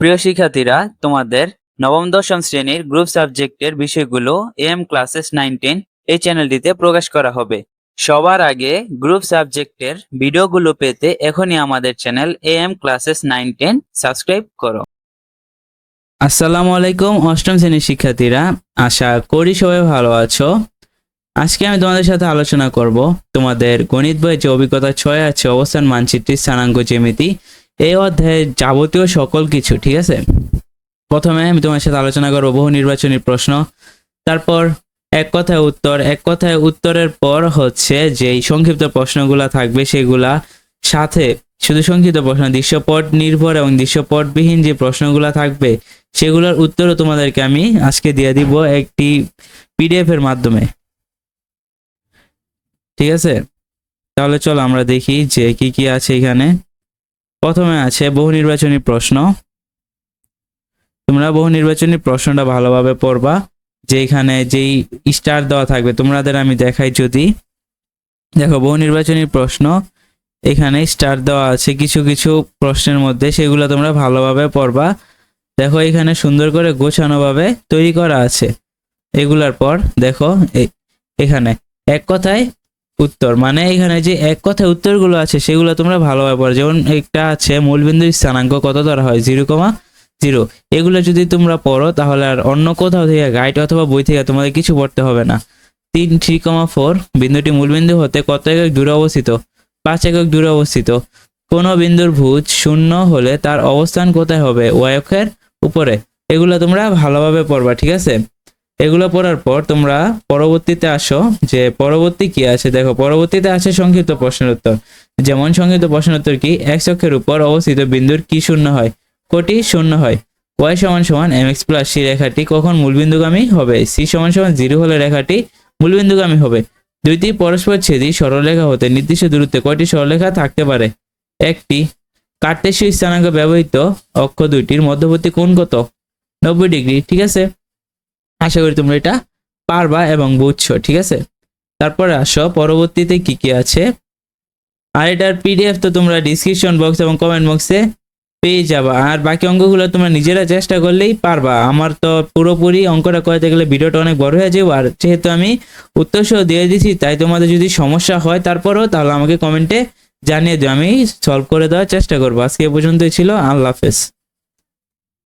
প্রিয় শিক্ষার্থীরা, তোমাদের নবম, দশম শ্রেণির গ্রুপ সাবজেক্টের বিষয়গুলো এম ক্লাসেস নাইন টেন এই চ্যানেলটিতে প্রকাশ করা হবে। সবার আগে গ্রুপ সাবজেক্টের ভিডিওগুলো পেতে এখনই আমাদের channel M classes nine ten subscribe করো। আসসালামু আলাইকুম, অষ্টম শ্রেণির শিক্ষার্থীরা। আশা করি সবাই ভালো আছো। আজকে আমি তোমাদের সাথে আলোচনা করব তোমাদের গণিত বইয়ে যে অভিজ্ঞতা ছয় আছে, অবস্থান, মানচিত্রের স্থানাঙ্ক, জ্যামিতি এই অধ্যায়ে যাবতীয় সকল কিছু, ঠিক আছে? প্রথমে আমি তোমার সাথে আলোচনা করব বহু নির্বাচনী প্রশ্ন। তারপর এক কথায় উত্তর, এক কথায় উত্তরের পর হচ্ছে যেই সংক্ষিপ্ত প্রশ্নগুলা থাকবে সেগুলা সাথে শুধু সংক্ষিপ্ত প্রশ্ন, দৃশ্যপট নির্ভর এবং দৃশ্যপটবিহীন যে প্রশ্নগুলা থাকবে সেগুলোর উত্তরও তোমাদেরকে আমি আজকে দিয়ে দিব একটি পিডিএফ এর মাধ্যমে। ঠিক আছে? তাহলে চলো আমরা দেখি যে কি কি আছে এখানে। প্রথমে আছে বহু নির্বাচনী প্রশ্ন। তোমরা বহু নির্বাচনী প্রশ্নটা ভালোভাবে পড়বা। যে এখানে যেই স্টার দেওয়া থাকবে, তোমাদের আমি দেখাই যদি। দেখো বহু নির্বাচনী প্রশ্ন। এখানে স্টার দেওয়া আছে, কিছু কিছু প্রশ্নের মধ্যে সেগুলো তোমরা ভালোভাবে পড়বা। দেখো, এখানে সুন্দর করে গোছানোভাবে তৈরি করা আছে। এগুলার পর দেখো এখানে এক কথায় উত্তর। মানে এখানে যে এক কথায় উত্তরগুলো আছে, সেগুলো তোমরা ভালোভাবে পড়ো যেমন একটা আছে, মূলবিন্দুর স্থানাঙ্ক কত ধরা হয়? Zero comma zero. এগুলো যদি তোমরা পড়ো, তাহলে আর অন্য কোথাও থেকে গাইড অথবা বই থেকে তোমাদের কিছু পড়তে হবে না। তিন থ্রি কমা ফোর বিন্দুটি মূলবিন্দু হতে কত একক দূরে অবস্থিত? পাঁচ একক দূরে অবস্থিত। কোন বিন্দুর ভুজ শূন্য হলে তার অবস্থান কোথায় হবে? ওয়াই অক্ষের উপরে। এগুলো তোমরা ভালোভাবে পড়বা, ঠিক আছে? এগুলো পড়ার পর তোমরা পরবর্তীতে আসো যে পরবর্তী কি আছে? দেখো, পরবর্তীতে আছে সংক্ষিপ্ত প্রশ্নের উত্তর। যেমন সংক্ষিপ্ত প্রশ্নের উত্তর কি? এক্স অক্ষের উপর অবস্থিত বিন্দুর কি শূন্য হয়? কোটি শূন্য হয়। ওয়াই সমান সমান এম এক্স প্লাস সি রেখাটি কখন মূলবিন্দুগামী হবে? সি সমান সমান জিরো হলে রেখাটি মূলবিন্দুগামী হবে। দুইটি পরস্পর ছেদি সরলরেখা হতে নির্দিষ্ট দূরত্বে কয়টি সরলরেখা থাকতে পারে? একটি। কার্টেসীয় স্থানাঙ্ক ব্যবহৃত অক্ষ দুইটির মধ্যবর্তী কোণ কত? নব্বই ডিগ্রি, ঠিক আছে? আশা করি তোমরা এটা পারবা এবং বুঝছ, ঠিক আছে? তারপরে আসো, পরবর্তীতে কি কি আছে? আর এটার পিডিএফ তো তোমরা ডিসক্রিপশন বক্স এবং কমেন্ট বক্সে পেয়ে যাবা। আর বাকি অঙ্কগুলো তোমরা নিজেরা চেষ্টা করলেই পারবা। আমার তো পুরোপুরি অঙ্কটা করতে গেলে ভিডিওটা অনেক বড় হয়ে যাবে। আর যেহেতু আমি উত্তর সহ দিয়ে দিছি তাই তোমাদের যদি সমস্যা হয় তারপরও তাহলে আমাকে কমেন্টে জানিয়ে দিও। আমি সলভ করে দেওয়ার চেষ্টা করব। আজকে পর্যন্তই ছিল। আল্লাহ হাফেজ।